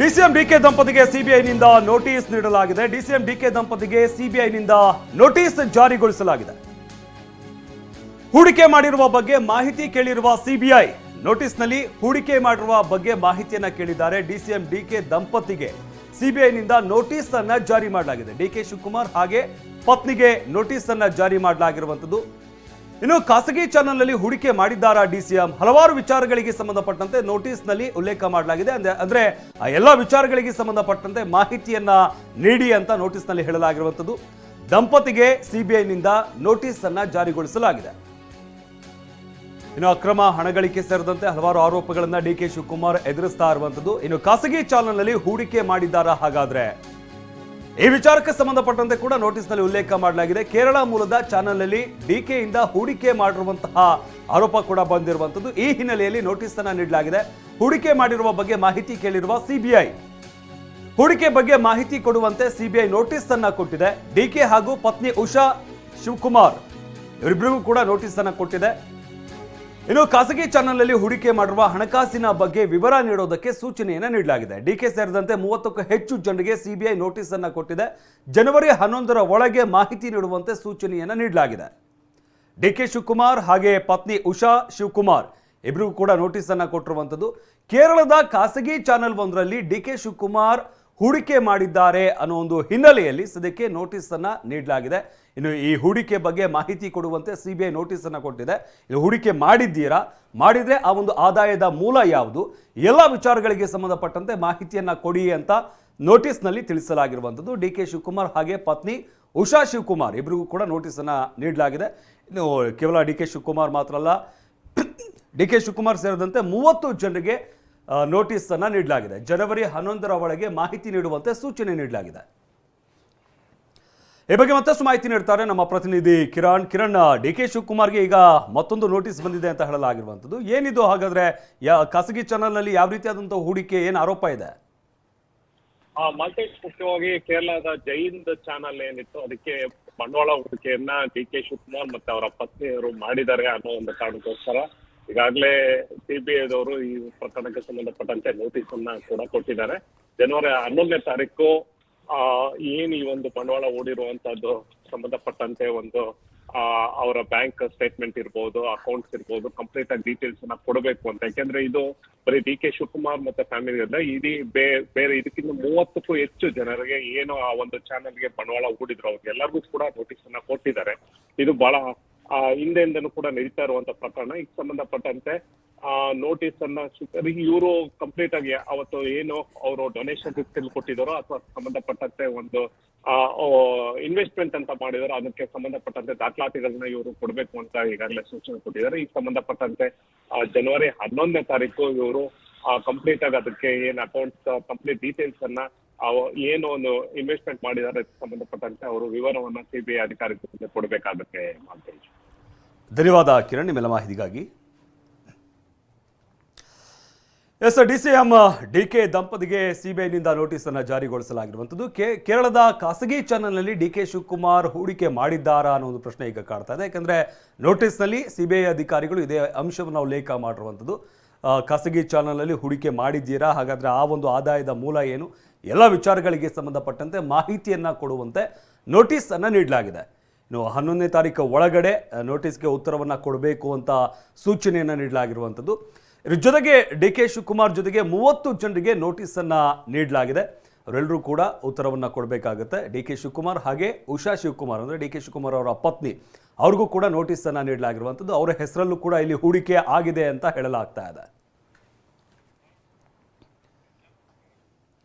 DCM DK ದಂಪತಿಗೆ ಸಿಬಿಐನಿಂದ notice ನೀಡಲಾಗಿದೆ. ಡಿಸಿಎಂ ಡಿಕೆ ದಂಪತಿಗೆ ಸಿಬಿಐನಿಂದ ನೋಟಿಸ್ ಜಾರಿಗೊಳಿಸಲಾಗಿದೆ. ಹೂಡಿಕೆ ಮಾಡಿರುವ ಬಗ್ಗೆ ಮಾಹಿತಿ ಕೇಳಿರುವ ಸಿಬಿಐ ನೋಟಿಸ್ನಲ್ಲಿ ಹೂಡಿಕೆ ಮಾಡಿರುವ ಬಗ್ಗೆ ಮಾಹಿತಿಯನ್ನ ಕೇಳಿದ್ದಾರೆ. ಡಿಸಿಎಂ ಡಿಕೆ ದಂಪತಿಗೆ ಸಿಬಿಐನಿಂದ ನೋಟಿಸ್ ಅನ್ನ ಜಾರಿ ಮಾಡಲಾಗಿದೆ. ಡಿಕೆ ಶಿವಕುಮಾರ್ ಹಾಗೆ ಪತ್ನಿಗೆ ನೋಟಿಸ್ ಅನ್ನ ಜಾರಿ ಮಾಡಲಾಗಿರುವಂತದ್ದು ಇನ್ನು ಖಾಸಗಿ ಚಾನೆಲ್ನಲ್ಲಿ ಹೂಡಿಕೆ ಮಾಡಿದ್ದಾರಾ ಡಿಸಿಎಂ ಹಲವಾರು ವಿಚಾರಗಳಿಗೆ ಸಂಬಂಧಪಟ್ಟಂತೆ ನೋಟಿಸ್ನಲ್ಲಿ ಉಲ್ಲೇಖ ಮಾಡಲಾಗಿದೆ. ಅಂದ್ರೆ ಆ ಎಲ್ಲ ವಿಚಾರಗಳಿಗೆ ಸಂಬಂಧಪಟ್ಟಂತೆ ಮಾಹಿತಿಯನ್ನ ನೀಡಿ ಅಂತ ನೋಟಿಸ್ನಲ್ಲಿ ಹೇಳಲಾಗಿರುವಂಥದ್ದು. ದಂಪತಿಗೆ ಸಿಬಿಐನಿಂದ ನೋಟಿಸ್ ಅನ್ನ ಜಾರಿಗೊಳಿಸಲಾಗಿದೆ. ಇನ್ನು ಅಕ್ರಮ ಹಣಗಳಿಕೆ ಸೇರಿದಂತೆ ಹಲವಾರು ಆರೋಪಗಳನ್ನು ಡಿ ಕೆ ಶಿವಕುಮಾರ್ ಎದುರಿಸ್ತಾ ಇರುವಂತದ್ದು ಇನ್ನು ಖಾಸಗಿ ಚಾನಲ್ನಲ್ಲಿ ಹೂಡಿಕೆ ಮಾಡಿದ್ದಾರಾ ಹಾಗಾದ್ರೆ? ಈ ವಿಚಾರಕ್ಕೆ ಸಂಬಂಧಪಟ್ಟಂತೆ ಕೂಡ ನೋಟಿಸ್ನಲ್ಲಿ ಉಲ್ಲೇಖ ಮಾಡಲಾಗಿದೆ. ಕೇರಳ ಮೂಲದ ಚಾನೆಲ್ನಲ್ಲಿ ಡಿಕೆಯಿಂದ ಹೂಡಿಕೆ ಮಾಡಿರುವಂತಹ ಆರೋಪ ಕೂಡ ಬಂದಿರುವಂತದ್ದು ಈ ಹಿನ್ನೆಲೆಯಲ್ಲಿ ನೋಟಿಸ್ ಅನ್ನ ನೀಡಲಾಗಿದೆ. ಹೂಡಿಕೆ ಮಾಡಿರುವ ಬಗ್ಗೆ ಮಾಹಿತಿ ಕೇಳಿರುವ ಸಿಬಿಐ ಹೂಡಿಕೆ ಬಗ್ಗೆ ಮಾಹಿತಿ ಕೊಡುವಂತೆ ಸಿಬಿಐ ನೋಟಿಸ್ ಅನ್ನ ಕೊಟ್ಟಿದೆ. ಡಿಕೆ ಹಾಗೂ ಪತ್ನಿ ಉಷಾ ಶಿವಕುಮಾರ್. ಇವರಿಬ್ಬರಿಗೂ ಕೂಡ ನೋಟಿಸ್ ಅನ್ನ ಕೊಟ್ಟಿದೆ. ಇನ್ನು ಖಾಸಗಿ ಚಾನೆಲ್ನಲ್ಲಿ ಹೂಡಿಕೆ ಮಾಡಿರುವ ಹಣಕಾಸಿನ ಬಗ್ಗೆ ವಿವರ ನೀಡೋದಕ್ಕೆ ಸೂಚನೆಯನ್ನು ನೀಡಲಾಗಿದೆ. ಡಿಕೆ ಸೇರಿದಂತೆ ಮೂವತ್ತಕ್ಕೂ ಹೆಚ್ಚು ಜನರಿಗೆ ಸಿಬಿಐ ನೋಟಿಸ್ ಅನ್ನು ಕೊಟ್ಟಿದೆ. ಜನವರಿ ಹನ್ನೊಂದರ ಒಳಗೆ ಮಾಹಿತಿ ನೀಡುವಂತೆ ಸೂಚನೆಯನ್ನು ನೀಡಲಾಗಿದೆ. ಡಿಕೆ ಶಿವಕುಮಾರ್ ಹಾಗೆ ಪತ್ನಿ ಉಷಾ ಶಿವಕುಮಾರ್ ಇಬ್ಬರಿಗೂ ಕೂಡ ನೋಟಿಸ್ ಅನ್ನು ಕೊಟ್ಟಿರುವಂಥದ್ದು ಕೇರಳದ ಖಾಸಗಿ ಚಾನೆಲ್ ಒಂದರಲ್ಲಿ ಡಿಕೆ ಶಿವಕುಮಾರ್ ಹೂಡಿಕೆ ಮಾಡಿದ್ದಾರೆ ಅನ್ನೋ ಒಂದು ಹಿನ್ನೆಲೆಯಲ್ಲಿ ಸದ್ಯಕ್ಕೆ ನೋಟಿಸ್ ಅನ್ನ ನೀಡಲಾಗಿದೆ. ಇನ್ನು ಈ ಹೂಡಿಕೆ ಬಗ್ಗೆ ಮಾಹಿತಿ ಕೊಡುವಂತೆ ಸಿಬಿಐ ನೋಟಿಸ್ ಅನ್ನ ಕೊಟ್ಟಿದೆ. ಇದು ಹೂಡಿಕೆ ಮಾಡಿದ್ದೀರಾ? ಮಾಡಿದ್ರೆ ಆ ಒಂದು ಆದಾಯದ ಮೂಲ ಯಾವುದು? ಎಲ್ಲ ವಿಚಾರಗಳಿಗೆ ಸಂಬಂಧಪಟ್ಟಂತೆ ಮಾಹಿತಿಯನ್ನು ಕೊಡಿ ಅಂತ ನೋಟಿಸ್ನಲ್ಲಿ ತಿಳಿಸಲಾಗಿರುವಂಥದ್ದು. ಡಿ ಕೆ ಶಿವಕುಮಾರ್ ಹಾಗೆ ಪತ್ನಿ ಉಷಾ ಶಿವಕುಮಾರ್ ಇಬ್ಬರಿಗೂ ಕೂಡ ನೋಟಿಸನ್ನು ನೀಡಲಾಗಿದೆ. ಇನ್ನು ಕೇವಲ ಡಿ ಕೆ ಶಿವಕುಮಾರ್ ಮಾತ್ರ ಅಲ್ಲ, ಡಿ ಕೆ ಶಿವಕುಮಾರ್ ಸೇರಿದಂತೆ ಮೂವತ್ತು ಜನರಿಗೆ ನೋಟಿಸನ್ನು ನೀಡಲಾಗಿದೆ. ಜನವರಿ ಹನ್ನೊಂದರ ಒಳಗೆ ಮಾಹಿತಿ ನೀಡುವಂತೆ ಸೂಚನೆ ನೀಡಲಾಗಿದೆ. ಈ ಬಗ್ಗೆ ಮತ್ತಷ್ಟು ಮಾಹಿತಿ ನೀಡ್ತಾರೆ ನಮ್ಮ ಪ್ರತಿನಿಧಿ ಕಿರಣ್. ಕಿರಣ್ ಡಿ ಕೆ ಶಿವಕುಮಾರ್ಗೆ ಈಗ ಮತ್ತೊಂದು ನೋಟಿಸ್ ಬಂದಿದೆ ಅಂತ ಹೇಳಲಾಗಿರುವಂಥದ್ದು. ಏನಿದು ಹಾಗಾದ್ರೆ, ಯಾ, ಖಾಸಗಿ ಚಾನಲ್ನಲ್ಲಿ ಯಾವ ರೀತಿಯಾದಂಥ ಹೂಡಿಕೆ, ಏನು ಆರೋಪ ಇದೆ? ಮಾಲ್ಟೇಶ್ ಮುಖ್ಯವಾಗಿ ಕೇರಳದ ಜೈನ್ ಚಾನಲ್ ಏನಿತ್ತು, ಅದಕ್ಕೆ ಬಂಡವಾಳ ಹೂಡಿಕೆಯನ್ನ ಡಿ ಕೆ ಶಿವಕುಮಾರ್ ಮತ್ತೆ ಅವರ ಪತ್ನಿಯವರು ಮಾಡಿದ್ದಾರೆ ಅನ್ನೋ ಒಂದು ಕಾರಣಕ್ಕೋಸ್ಕರ. ಈಗಾಗಲೇ ಸಿಬಿಐದವರು ಈ ಪ್ರಕರಣಕ್ಕೆ ಸಂಬಂಧಪಟ್ಟಂತೆ ನೋಟಿಸ್ ಅನ್ನ ಕೂಡ ಕೊಟ್ಟಿದ್ದಾರೆ. ಜನವರಿ ಹನ್ನೊಂದನೇ ತಾರೀಕು, ಆ, ಏನ್ ಈ ಒಂದು ಬಂಡವಾಳ ಓಡಿರುವಂತದ್ದು ಸಂಬಂಧಪಟ್ಟಂತೆ ಒಂದು, ಆ, ಅವರ ಬ್ಯಾಂಕ್ ಸ್ಟೇಟ್ಮೆಂಟ್ ಇರ್ಬೋದು, ಅಕೌಂಟ್ಸ್ ಇರ್ಬೋದು, ಕಂಪ್ಲೀಟ್ ಆಗಿ ಡೀಟೇಲ್ಸ್ ಅನ್ನ ಕೊಡಬೇಕು ಅಂತ. ಯಾಕೆಂದ್ರೆ ಇದು ಬರೀ ಡಿ ಕೆ ಶಿವಕುಮಾರ್ ಮತ್ತೆ ಫ್ಯಾಮಿಲಿ ಅಲ್ಲ, ಇಡೀ ಬೇರೆ ಇದಕ್ಕಿಂತ ಮೂವತ್ತಕ್ಕೂ ಹೆಚ್ಚು ಜನರಿಗೆ ಏನು ಆ ಒಂದು ಚಾನೆಲ್ಗೆ ಬಂಡವಾಳ ಹೂಡಿದ್ರು ಅವ್ರಿಗೆ ಎಲ್ಲರಿಗೂ ಕೂಡ ನೋಟಿಸ್ ಅನ್ನ ಕೊಟ್ಟಿದ್ದಾರೆ. ಇದು ಬಹಳ ಹಿಂದೆಯಿಂದನೂ ಕೂಡ ನಡೀತಾ ಇರುವಂತ ಪ್ರಕರಣ. ಇದಕ್ಕೆ ಸಂಬಂಧಪಟ್ಟಂತೆ ಆ ನೋಟಿಸ್ ಅನ್ನ ಇವರು ಕಂಪ್ಲೀಟ್ ಆಗಿ ಅವತ್ತು ಏನು ಅವರು ಡೊನೇಷನ್ ರಿಸ್ಕ್ ಕೊಟ್ಟಿದ್ದಾರೋ ಅಥವಾ ಸಂಬಂಧಪಟ್ಟಂತೆ ಒಂದು ಇನ್ವೆಸ್ಟ್ಮೆಂಟ್ ಅಂತ ಮಾಡಿದಾರೋ ಅದಕ್ಕೆ ಸಂಬಂಧಪಟ್ಟಂತೆ ದಾಖಲಾತಿಗಳನ್ನ ಇವರು ಕೊಡಬೇಕು ಅಂತ ಈಗಾಗಲೇ ಸೂಚನೆ ಕೊಟ್ಟಿದ್ದಾರೆ. ಈ ಸಂಬಂಧಪಟ್ಟಂತೆ ಆ, ಜನವರಿ ಹನ್ನೊಂದನೇ ತಾರೀಕು ಇವರು ಕಂಪ್ಲೀಟ್ ಆಗಿ ಅದಕ್ಕೆ ಏನ್ ಅಕೌಂಟ್ಸ್ ಕಂಪ್ಲೀಟ್ ಡೀಟೇಲ್ಸ್ ಅನ್ನ ಏನು ಒಂದು ಇನ್ವೆಸ್ಟ್ಮೆಂಟ್ ಮಾಡಿದ್ದಾರೆ ಸಂಬಂಧಪಟ್ಟಂತೆ ಅವರು ವಿವರವನ್ನ ಸಿಬಿಐ ಅಧಿಕಾರಿಗಳಿಗೆ ಕೊಡಬೇಕಾಗುತ್ತೆ ಮಾಲ್ತೇಶ್ ಧನ್ಯವಾದ, ಕಿರಣ್, ನಿಮ್ಮೆಲ್ಲ ಮಾಹಿತಿಗಾಗಿ. S D C M, D K ದಂಪತಿಗೆ ಸಿಬಿಐನಿಂದ ನೋಟಿಸ್ ಅನ್ನು ಜಾರಿಗೊಳಿಸಲಾಗಿರುವಂಥದ್ದು. ಕೆ, ಕೇರಳದ ಖಾಸಗಿ ಚಾನೆಲ್ನಲ್ಲಿ ಡಿ ಕೆ ಶಿವಕುಮಾರ್ ಹೂಡಿಕೆ ಮಾಡಿದ್ದಾರಾ ಅನ್ನೋ ಒಂದು ಪ್ರಶ್ನೆ ಈಗ ಕಾಡ್ತಾ ಇದೆ. ಯಾಕಂದರೆ ನೋಟಿಸ್ನಲ್ಲಿ ಸಿಬಿಐ ಅಧಿಕಾರಿಗಳು ಇದೇ ಅಂಶವನ್ನು ಉಲ್ಲೇಖ ಮಾಡಿರುವಂಥದ್ದು. ಖಾಸಗಿ ಚಾನಲ್ನಲ್ಲಿ ಹೂಡಿಕೆ ಮಾಡಿದ್ದೀರಾ? ಹಾಗಾದರೆ ಆ ಒಂದು ಆದಾಯದ ಮೂಲ ಏನು? ಎಲ್ಲ ವಿಚಾರಗಳಿಗೆ ಸಂಬಂಧಪಟ್ಟಂತೆ ಮಾಹಿತಿಯನ್ನು ಕೊಡುವಂತೆ ನೋಟಿಸನ್ನು ನೀಡಲಾಗಿದೆ. ಹನ್ನೊಂದನೇ ತಾರೀಕು ಒಳಗಡೆ ನೋಟಿಸ್ಗೆ ಉತ್ತರವನ್ನು ಕೊಡಬೇಕು ಅಂತ ಸೂಚನೆಯನ್ನು ನೀಡಲಾಗಿರುವಂಥದ್ದು. ಇದ್ರ ಜೊತೆಗೆ ಡಿ ಕೆ ಶಿವಕುಮಾರ್ ಜೊತೆಗೆ ಮೂವತ್ತು ಜನರಿಗೆ ನೋಟಿಸನ್ನು ನೀಡಲಾಗಿದೆ. ಅವರೆಲ್ಲರೂ ಕೂಡ ಉತ್ತರವನ್ನು ಕೊಡಬೇಕಾಗುತ್ತೆ. ಡಿ ಕೆ ಶಿವಕುಮಾರ್ ಹಾಗೆ ಉಷಾ ಶಿವಕುಮಾರ್ ಅಂದರೆ ಡಿ ಕೆ ಶಿವಕುಮಾರ್ ಅವರ ಪತ್ನಿ, ಅವ್ರಿಗೂ ಕೂಡ ನೋಟಿಸನ್ನು ನೀಡಲಾಗಿರುವಂಥದ್ದು. ಅವರ ಹೆಸರಲ್ಲೂ ಕೂಡ ಇಲ್ಲಿ ಹೂಡಿಕೆ ಆಗಿದೆ ಅಂತ ಹೇಳಲಾಗ್ತಾ ಇದೆ.